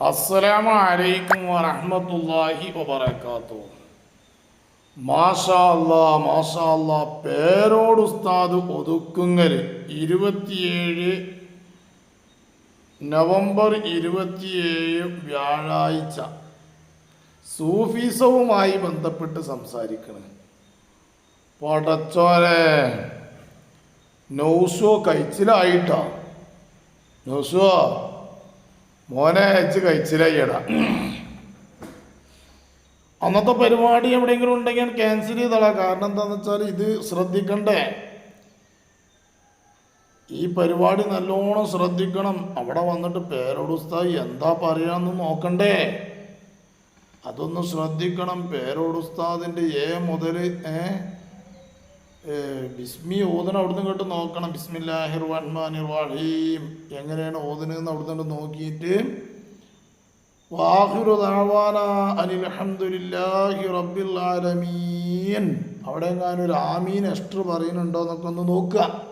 അസ്സലാമു അലൈക്കും വറഹ്മത്തുള്ളാഹി വബറകാതുഹു. മാഷാ അല്ലാ മാഷാ അല്ലാ പേരോട് ഉസ്താദ് ഒതുക്കുങ്ങൽ ഇരുപത്തിയേഴ് നവംബർ ഇരുപത്തിയേഴ് വ്യാഴാഴ്ച. സൂഫീസവുമായി ബന്ധപ്പെട്ട് സംസാരിക്കണം. പടച്ചോരെ നൗസോ കഴിച്ചിലായിട്ടാ. നൗസോ മോനെ അയച്ച് കഴിച്ചിലായിടാ അന്നത്തെ പരിപാടി എവിടെയെങ്കിലും ഉണ്ടെങ്കിൽ ക്യാൻസൽ ചെയ്തോളാം. കാരണം എന്താന്ന് വെച്ചാൽ ഇത് ശ്രദ്ധിക്കണ്ടേ? ഈ പരിപാടി നല്ലോണം ശ്രദ്ധിക്കണം. അവിടെ വന്നിട്ട് പേരോടുസ്തായി എന്താ പറയാന്ന് നോക്കണ്ടേ? അതൊന്ന് ശ്രദ്ധിക്കണം. പേരോട് ഉസ്താദിന്റെ എ മുതൽ ഏ ഏ, ബിസ്മി ഓതന അവിടുന്ന് കേട്ട് നോക്കണം. ബിസ്മില്ലാഹിർ റഹ്മാനിർ റഹീം. എങ്ങനെയാണ് ഓതനെന്ന് അവിടുന്ന് നോക്കിയിട്ട് വാഹിറു ദഅവാന അനിൽ റബ്ബിൽ ആലമീൻ. അവിടെ എങ്ങാനും ഒരു ആമീൻ എക്സ്ട്ര പറയുന്നുണ്ടോ എന്നൊക്കെ ഒന്ന് നോക്കുക.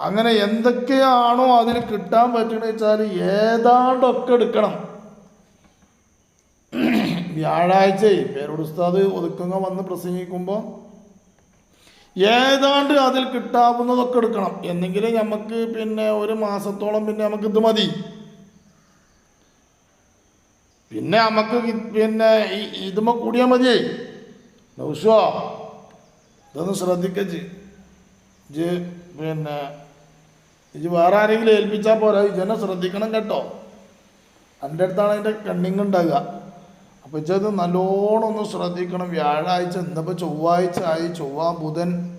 അങ്ങനെ എന്തൊക്കെയാണോ അതിന് കിട്ടാൻ പറ്റണ വെച്ചാൽ ഏതാണ്ടൊക്കെ എടുക്കണം. വ്യാഴാഴ്ച പേരോട് ഉസ്താദ് ഒതുക്കങ്ങ വന്ന് പ്രസംഗിക്കുമ്പോൾ ഏതാണ്ട് അതിൽ കിട്ടാവുന്നതൊക്കെ എടുക്കണം. എന്നെങ്കിലും നമുക്ക് പിന്നെ ഒരു മാസത്തോളം പിന്നെ നമുക്ക് ഇത് മതി. പിന്നെ നമുക്ക് പിന്നെ ഇതുമ്മ കൂടിയാൽ മതി നൗഷോ ഇതൊന്ന് ശ്രദ്ധിക്കച്ച് ഇജ് പിന്നെ ഇജ് വേറെ ആരെങ്കിലും ഏൽപ്പിച്ചാൽ പോരാ. ഇജനെ ശ്രദ്ധിക്കണം കേട്ടോ. എന്റെ അടുത്താണ് അതിന്റെ കണ്ണിങ് ഉണ്ടാകുക അപ്പോൾ ഇത് നല്ലോണം ഒന്ന് ശ്രദ്ധിക്കണം. വ്യാഴാഴ്ച ഇന്നിപ്പോൾ ചൊവ്വാഴ്ച ആയി. ചൊവ്വ ബുധൻ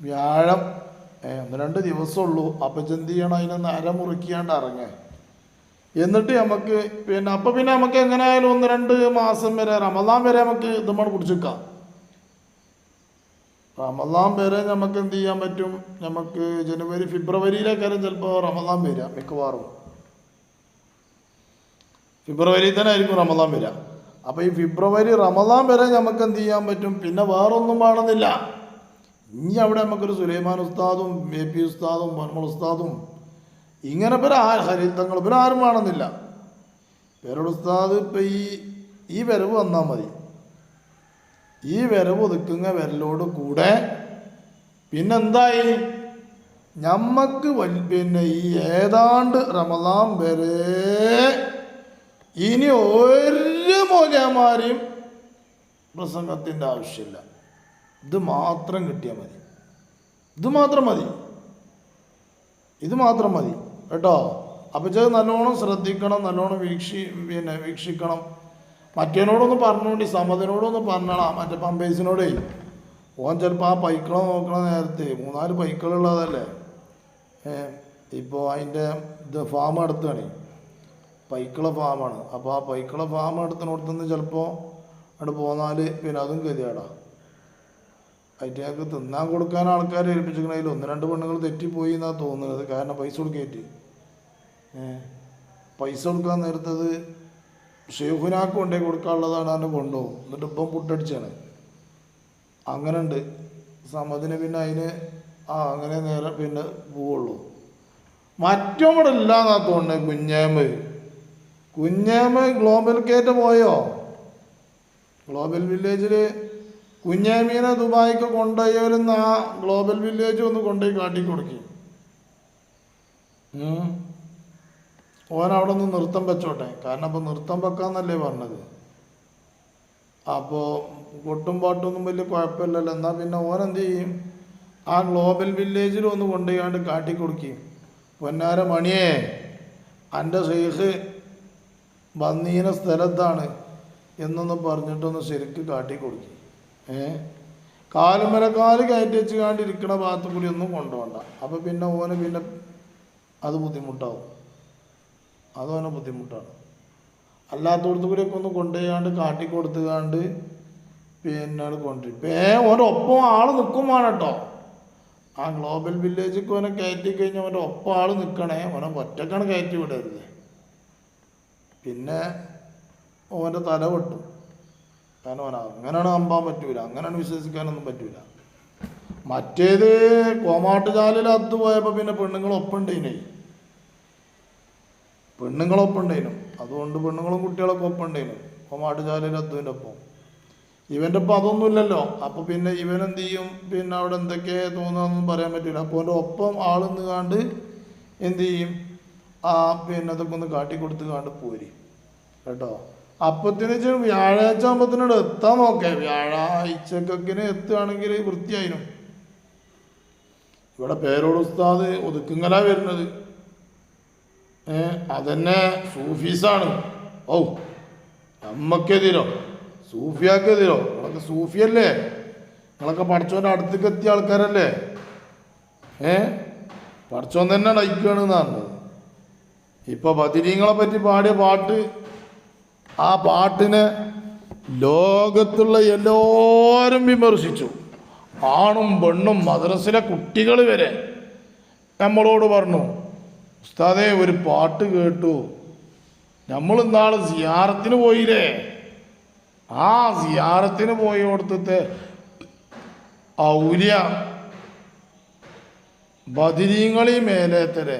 വ്യാഴം ഒന്ന് രണ്ട് ദിവസമുള്ളൂ. അപ്പം എന്ത് ചെയ്യണം? അതിനൊന്ന് നര മുറിക്കാണ്ട് ഇറങ്ങേ. എന്നിട്ട് നമുക്ക് പിന്നെ അപ്പം പിന്നെ നമുക്ക് എങ്ങനെയായാലും ഒന്ന് രണ്ട് മാസം വരെ റമദാൻ വരെ നമുക്ക് നമ്മൾ കുടിച്ചിക്കാം റമദാൻ വരെ നമുക്ക് എന്ത് ചെയ്യാൻ പറ്റും? നമുക്ക് ജനുവരി ഫെബ്രുവരിയിലേക്കാരും ചിലപ്പോൾ റമദാൻ വരിക മിക്കവാറും. ഫെബ്രുവരി തന്നെ ആയിരിക്കും റമദാൻ വരിക അപ്പോൾ ഈ ഫെബ്രുവരി റമദാൻ വരെ നമുക്ക് എന്ത് ചെയ്യാൻ പറ്റും? പിന്നെ വേറൊന്നും വേണമെന്നില്ല ഇനി അവിടെ നമുക്കൊരു സുലൈമാൻ ഉസ്താദും എ പി ഉസ്താദും മർമൾ ഉസ്താദും ഇങ്ങനെ പേര് ആ ഹരിതങ്ങൾ? പേര് ആരും വേണമെന്നില്ല. പേരോട് ഉസ്താദ് ഇപ്പം ഈ ഈ വരവ് വന്നാൽ മതി. ഈ വരവ് ഒതുക്കുന്ന വരലോട് കൂടെ പിന്നെന്തായി? ഞമ്മക്ക് പിന്നെ ഈ ഏതാണ്ട് റമദാൻ വരെ ഇനി ഒരു മൂല്യമാരെയും പ്രസംഗത്തിന്റെ ആവശ്യമില്ല. ഇത് മാത്രം കിട്ടിയാൽ മതി. ഇത് മാത്രം മതി. ഇത് മാത്രം മതി. കേട്ടോ? അപ്പം നല്ലോണം ശ്രദ്ധിക്കണം നല്ലോണം വീക്ഷി പിന്നെ വീക്ഷിക്കണം. മറ്റേനോടൊന്ന് പറഞ്ഞോണ്ടി സമതിനോടൊന്ന് പറഞ്ഞണം മറ്റേ പമ്പേഴ്സിനോടേ. ഓൻ ചിലപ്പോൾ ആ പൈക്കളെ നോക്കണ നേരത്തെ മൂന്നാൽ പൈക്കളുള്ളതല്ലേ? ഇപ്പോൾ അതിന്റെ ഇത് ഫാം അടുത്താണ് പൈക്കള ഫാമാണ്. അപ്പോൾ ആ പൈക്കള ഫാം അടുത്തിനോടത്തുനിന്ന് ചിലപ്പോൾ അവിടെ പോന്നാൽ പിന്നെ അതും ഗതിയാടാ അതിറ്റങ്ങൾക്ക് തിന്നാൻ കൊടുക്കാൻ ആൾക്കാരെ ഏൽപ്പിച്ചിരിക്കണതിൽ ഒന്ന് രണ്ട് പെണ്ണുങ്ങൾ തെറ്റിപ്പോയി എന്നാണ് തോന്നുന്നത് കാരണം പൈസ കൊടുക്കേറ്റ്. പൈസ കൊടുക്കാൻ നേരത്തത് ഷെയ്ഹുനാക്ക് കൊണ്ടേ കൊടുക്കാനുള്ളതാണ് അവനെ കൊണ്ടുപോകും എന്നിട്ട് ഇപ്പം പുട്ടടിച്ചാണ്. അങ്ങനെ ഉണ്ട് സമതിന് പിന്നെ അതിന് ആ അങ്ങനെ നേരെ പിന്നെ പോവുള്ളൂ. മറ്റവിടെ ഇല്ലാന്നാ തോന്നുന്നത് കുഞ്ഞേമ്. കുഞ്ഞേമ് ഗ്ലോബൽ കേറ്റ് പോയോ? ഗ്ലോബൽ വില്ലേജിൽ കുഞ്ഞാമീനെ ദുബായിക്ക് കൊണ്ടുപോയവരുന്ന ആ ഗ്ലോബൽ വില്ലേജ് ഒന്ന് കൊണ്ടുപോയി കാട്ടി കൊടുക്കി ഓൻ അവിടെ നിന്ന് നൃത്തം വെച്ചോട്ടെ. കാരണം അപ്പോൾ നൃത്തം വെക്കാന്നല്ലേ പറഞ്ഞത്. അപ്പോൾ കൊട്ടും പാട്ടൊന്നും വലിയ കുഴപ്പമില്ലല്ലോ. എന്നാൽ പിന്നെ ഓൻ ചെയ്യും? ആ ഗ്ലോബൽ വില്ലേജിൽ ഒന്ന് കൊണ്ടുപോയാണ്ട് കാട്ടി കൊടുക്കും പൊന്നാര മണിയേ എന്റെ ഷെയ്ഖ് വന്നീന സ്ഥലത്താണ് എന്നൊന്നും പറഞ്ഞിട്ടൊന്ന് ശരിക്ക് കാട്ടി കൊടുക്കും. ഏ? കാലുമരക്കാൽ കയറ്റി വെച്ച് കാണ്ടിരിക്കണ ഭാഗത്ത് കൂടി ഒന്നും കൊണ്ടുപോകണ്ട അപ്പം പിന്നെ ഓന് പിന്നെ അത് ബുദ്ധിമുട്ടാവും. അതോനെ ബുദ്ധിമുട്ടാണ്. അല്ലാത്തടത്ത് കൂടിയൊക്കെ ഒന്ന് കൊണ്ടുപോയാണ്ട് കാട്ടി കൊടുത്തുകാണ്ട് പിന്നെ കൊണ്ടുവരും ഇപ്പം ഏ ഓനൊപ്പം ആൾ നിൽക്കുമാണ് കേട്ടോ ആ ഗ്ലോബൽ വില്ലേജിൽ ഓനെ കയറ്റി കഴിഞ്ഞാൽ ഓന്റെ ഒപ്പം ആൾ നിൽക്കണേ ഓനെ ഒറ്റക്കാണ് കയറ്റി വിടരുത്. പിന്നെ ഓന്റെ തല വെട്ടും കാരണം ഓന അങ്ങനെയാണ് നമ്പാൻ പറ്റൂല. അങ്ങനെയാണ് വിശ്വസിക്കാനൊന്നും പറ്റൂല. മറ്റേത് കോമാട്ടുചാലിൽ അത് പോയപ്പോൾ പിന്നെ പെണ്ണുങ്ങൾ ഒപ്പുണ്ടേനേ പെണ്ണുങ്ങളൊപ്പം ഉണ്ടായിരുന്നു അതുകൊണ്ട് പെണ്ണുങ്ങളും കുട്ടികളൊക്കെ ഒപ്പണ്ടേനും. കോമാട്ടുചാലിൽ അദ്ദുവിന്റെ ഒപ്പം. ഇവന്റെ ഒപ്പം അതൊന്നുമില്ലല്ലോ. അപ്പോൾ പിന്നെ ഇവൻ എന്ത് ചെയ്യും പിന്നെ അവിടെ എന്തൊക്കെ തോന്നുകയെന്നൊന്നും പറയാൻ പറ്റില്ല അപ്പോൾ അവന്റെ ഒപ്പം ആൾ നിന്നാണ്ട് എന്ത് ചെയ്യും ആ പിന്നെ അതൊക്കെ ഒന്ന് കാട്ടിക്കൊടുത്ത് കാണ്ട് പോരി. കേട്ടോ? അപ്പത്തിന് വ്യാഴാഴ്ച ആകുമ്പത്തിനോട് എത്താൻ നോക്കേ. വ്യാഴാഴ്ചക്കൊക്കിന് എത്തുകയാണെങ്കിൽ വൃത്തിയായിരുന്നു ഇവിടെ പേരോട് ഉസ്താദ് ഒതുക്കുങ്ങല വരുന്നത്. ഏ അതന്നെ സൂഫീസാണ്. ഓ നമ്മക്കെതിരോ? സൂഫിയാക്കെതിരോ? നിങ്ങളൊക്കെ സൂഫിയല്ലേ? നിങ്ങളൊക്കെ പഠിച്ചോന്റെ അടുത്തേക്ക് എത്തിയ ആൾക്കാരല്ലേ? ഏ പഠിച്ചോൻ തന്നെ പറഞ്ഞത് ഇപ്പൊ ബദിരീങ്ങളെ പറ്റി പാടിയ പാട്ട് ആ പാട്ടിനെ ലോകത്തുള്ള എല്ലാവരും വിമർശിച്ചു. ആണും പെണ്ണും മദ്രസിലെ കുട്ടികൾ വരെ നമ്മളോട് പറഞ്ഞു ഉസ്താദേ ഒരു പാട്ട് കേട്ടു. നമ്മൾ ഇന്നാൾ സിയാറത്തിന് പോയില്ലേ? ആ സിയാറത്തിന് പോയി കൊടുത്തിട്ട് ഔര്യ ബദിരീങ്ങളീ മേലേത്തരെ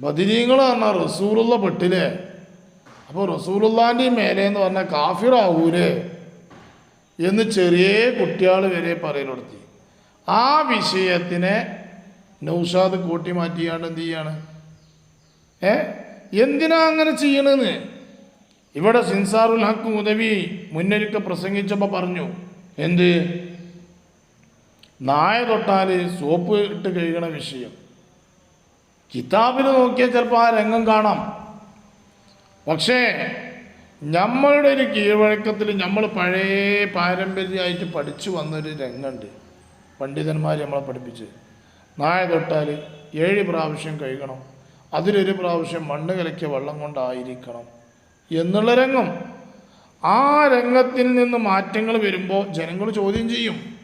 ബദിരീങ്ങൾ പറഞ്ഞാൽ റസൂലുള്ള പെട്ടില്ലേ? അപ്പോൾ റസൂലുള്ളാന്റെ മേലെ എന്ന് പറഞ്ഞാൽ കാഫിറാവൂലേ? എന്ന് ചെറിയ കുട്ടികൾ വരെ പറയലെടുത്തി ആ വിഷയത്തിനെ നൗഷാദ് കൂട്ടി മാറ്റിയാണ്ട് എന്ത് ചെയ്യാണ്? ഏ? എന്തിനാ അങ്ങനെ ചെയ്യണെന്ന്? ഇവിടെ സിൻസാറുൽ ഹക്ക് ഉദവി മുന്നൊരുക്ക പ്രസംഗിച്ചപ്പോൾ പറഞ്ഞു. എന്ത്? നായ തൊട്ടാൽ സോപ്പ് ഇട്ട് കഴുകണ വിഷയം. കിതാബിൽ നോക്കിയാൽ ചിലപ്പോൾ ആ രംഗം കാണാം. പക്ഷേ നമ്മളുടെ ഒരു കീഴ്വഴക്കത്തിൽ നമ്മൾ പഴയ പാരമ്പര്യമായിട്ട് പഠിച്ചു വന്നൊരു രംഗമുണ്ട് പണ്ഡിതന്മാർ നമ്മളെ പഠിപ്പിച്ച്. നായ തൊട്ടാൽ ഏഴ് പ്രാവശ്യം കഴുകണം. അതിലൊരു പ്രാവശ്യം മണ്ണ് കലക്കിയ വെള്ളം കൊണ്ടായിരിക്കണം എന്നുള്ള രംഗം. ആ രംഗത്തിൽ നിന്ന് മാറ്റങ്ങൾ വരുമ്പോൾ ജനങ്ങൾ ചോദ്യം ചെയ്യും.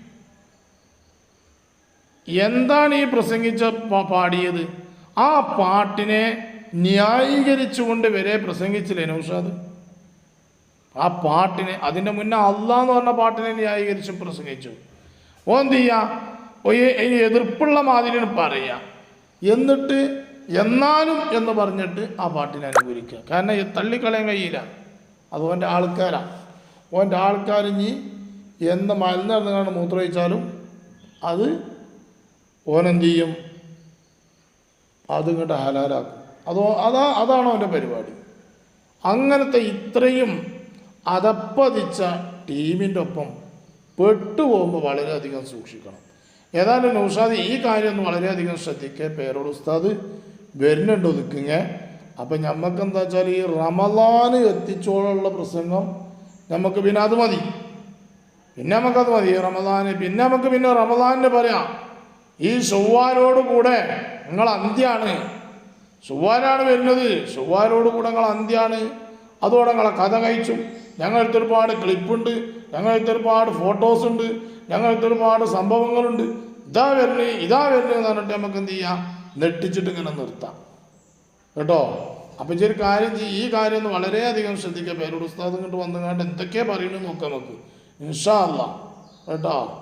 എന്താണ് ഈ പ്രസംഗിച്ച പാടിയത്? ആ പാട്ടിനെ ന്യായീകരിച്ചുകൊണ്ട് വരെ പ്രസംഗിച്ചില്ലേ നൗഷാദ്? ആ പാട്ടിനെ അതിന്റെ മുന്നേ അള്ളാന്ന് പറഞ്ഞ പാട്ടിനെ ന്യായീകരിച്ചും പ്രസംഗിച്ചു. ഓ എന്ത് ചെയ്യാ? ഓ ഈ- ഈ എതിർപ്പുള്ള മാതിരിയാണ് പറയാ എന്നിട്ട് എന്നാലും എന്ന് പറഞ്ഞിട്ട് ആ പാട്ടിനെ അനുകൂലിക്കുക. കാരണം തള്ളിക്കളയാൻ കഴിയില്ല. അത് ഓന്റെ ആൾക്കാരാ. ഓന്റെ ആൾക്കാർ ഇനി എന്ന് മലന്നിറങ്ങാണ്ട് മൂത്രമൊഴിച്ചാലും അത് ഓനെന്ത് ചെയ്യും? അത് ഇങ്ങോട്ട് ഹലാലാക്കും അതോ അതാ അതാണ് അവന്റെ പരിപാടി. അങ്ങനത്തെ ഇത്രയും അതപ്പതിച്ച ടീമിന്റെ ഒപ്പം പെട്ടുപോകുമ്പോൾ വളരെയധികം സൂക്ഷിക്കണം. ഏതായാലും നൗഷാദ് ഈ കാര്യം വളരെയധികം ശ്രദ്ധിക്കുക പേരോട് ഉസ്താദ് വരുന്നുണ്ട് ഒതുക്കുങ്ങ. അപ്പം ഞമ്മക്ക് എന്താ വെച്ചാൽ ഈ റമലാന് എത്തിച്ചോളുള്ള പ്രസംഗം നമുക്ക് പിന്നെ അത് മതി. പിന്നെ നമുക്കത് മതി. റമദാന് പിന്നെ നമുക്ക് പിന്നെ റമദാനിന് പറയാം. ഈ ചൊവ്വാലോട് കൂടെ നിങ്ങൾ അന്ത്യാണ്. ചൊവ്വാലാണ് വരുന്നത്. ചൊവ്വാലോട് കൂടെ നിങ്ങൾ അന്ത്യാണ്. അതോടെ നിങ്ങളെ കഥ കഴിച്ചു. ഞങ്ങൾക്ക് ഒരുപാട് ക്ലിപ്പുണ്ട്. ഞങ്ങൾക്ക് ഒരുപാട് ഫോട്ടോസ് ഉണ്ട്. ഞങ്ങൾക്ക് ഒരുപാട് സംഭവങ്ങളുണ്ട്. ഇതാ വരുന്നത് ഇതാ വരുന്നത് എന്ന് പറഞ്ഞിട്ട് നമുക്ക് എന്ത് ചെയ്യാം? നെട്ടിച്ചിട്ട് ഇങ്ങനെ നിർത്താം. കേട്ടോ? അപ്പം ചെറിയ കാര്യം ചെയ്യും. ഈ കാര്യം ഒന്ന് വളരെയധികം ശ്രദ്ധിക്കുക. പേരോട് ഉസ്താദ് ഇങ്ങോട്ട് വന്നുകൊണ്ട് എന്തൊക്കെയാണ് പറയുന്നത് നോക്കാം നമുക്ക്. ഇൻഷാ അല്ല കേട്ടോ?